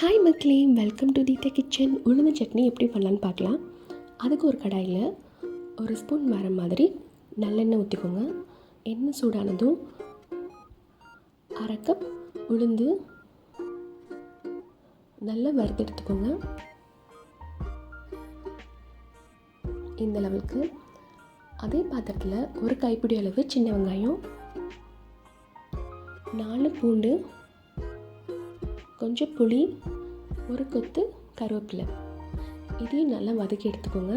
Hi மக்களே. Welcome to theta kitchen உளுந்து சட்னி எப்படி பண்ணலான்னு பார்க்கலாம். அதுக்கு ஒரு கடாயில் ஒரு ஸ்பூன் வர மாதிரி நல்லெண்ணெய் ஊற்றிக்கோங்க எண்ணெய் சூடானதும் அரை கப் உளுந்து நல்லா வறுத்து எடுத்துக்கோங்க. இந்த லெவலுக்கு அதே பாத்திரத்தில் ஒரு கைப்பிடி அளவு சின்ன வெங்காயம் நாலு பூண்டு கொஞ்சம் புளி ஒரு கொத்து கருவேப்பிலை. இதையும் நல்லா வதக்கி எடுத்துக்கோங்க.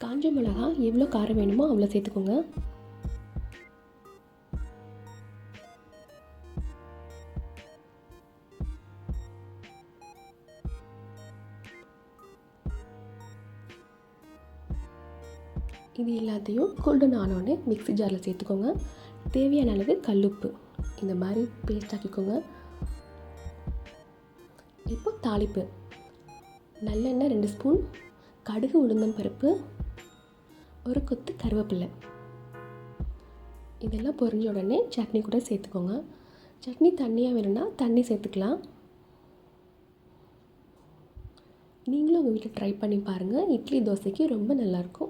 காஞ்ச மிளகா எவ்வளோ காரம் வேணுமோ அவ்வளோ சேர்த்துக்கோங்க. இது எல்லாத்தையும் கோல்டன் ஆனோடனே மிக்ஸி ஜாரில் சேர்த்துக்கோங்க. தேவையான அளவு கல்லுப்பு. இந்த மாதிரி பேஸ்ட் ஆக்கிக்கோங்க. இப்போ தாளிப்பு. நல்லெண்ணெய் ரெண்டு ஸ்பூன் கடுகு உளுந்தம் பருப்பு ஒரு கொத்து கருவேப்பிலை. இதெல்லாம் பொரிஞ்ச உடனே சட்னி கூட சேர்த்துக்கோங்க. சட்னி தண்ணியாக வேணும்னா தண்ணி சேர்த்துக்கலாம். நீங்களும் உங்கள் வீட்டில் ட்ரை பண்ணி பாருங்கள் இட்லி தோசைக்கு ரொம்ப நல்லாயிருக்கும்